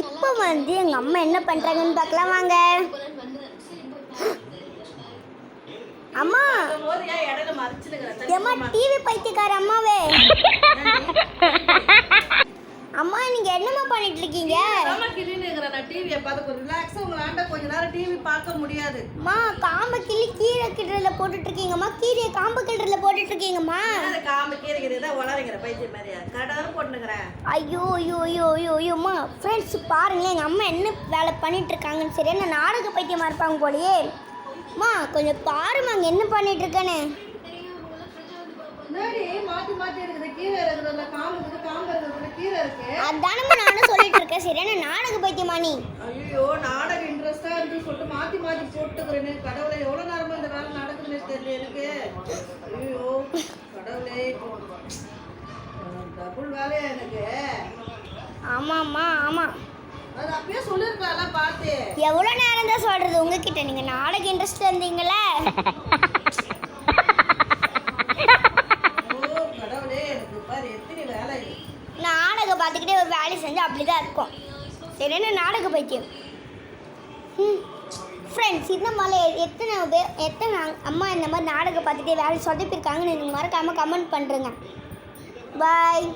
இப்போ வந்து எங்கள் அம்மா என்ன பண்ணுறாங்கன்னு பார்க்கலாம் வாங்க. அம்மா ஏம்மா டிவி பைத்தியக்கார அம்மாவே? அம்மா நீங்கள் என்னம்மா பண்ணிட்டு இருக்கீங்க? ஆமா கிளினுக்கிறேன் நான் டிவியை பார்த்து கொஞ்சம் ரிலாக்ஸாக உங்களாண்ட கொஞ்ச நேரம் டிவி பார்க்க முடியாது. அம்மா காம்பை கிள்ளி கீரை கிடுறதுல போட்டுட்டு இருக்கீங்கம்மா. கீரையை காம்பு கிடுறதுல போட்டுட்டு இருக்கீங்கம்மா. அது காம்பு கீரைக்கு தான் உளறிங்கிற பைத்தியம் மாதிரியா? கடாரம் போட்டுனுக்கிறேன் ஐயோ ஐயோ ஐயோ ஐயோ ஐயோம்மா ஃப்ரெண்ட்ஸ் பாருங்களேன் எங்கள் அம்மா என்ன வேலை பண்ணிட்டு இருக்காங்கன்னு சரி என்ன நாடக பைத்தியமாக இருப்பாங்க போலயே. அம்மா கொஞ்சம் பாரும்மா அங்கே என்ன இருக்கு. அதானம்மா நானும் சொல்லிட்டு இருக்கேன் சரி என்ன நாடக பைத்தியமா நீ? ஐயோ நாடகம் இன்ட்ரெஸ்டா இருந்து சொல்லிட்டு மாத்தி மாத்தி போட்டுக்கிறேன்னு கடவுளை எவ்வளவு நேரமா இந்த வேலை நடக்குதுன்னு தெரியல எனக்கு. ஐயோ கடவுளே டபுள் வேலையா எனக்கு. ஆமாம்மா ஆமாம் அது அப்பயே பார்த்து எவ்வளோ நேரம் தான் சொல்கிறது உங்ககிட்ட நீங்கள் நாடக இன்ட்ரெஸ்ட் இருந்தீங்களே. நாடகம் பார்த்துக்கிட்டே ஒரு வேலை செஞ்சு அப்படி தான் இருக்கும். சரி என்ன நாடக பைத்தியம்? ஃப்ரெண்ட்ஸ் இந்த மாதிரி எத்தனை பேர் எத்தனை அம்மா இந்த மாதிரி நாடகம் பார்த்துட்டே வேலை சொதப்பிருக்காங்கன்னு எனக்கு மறக்காமல் கமெண்ட் பண்ணுறேங்க பாய்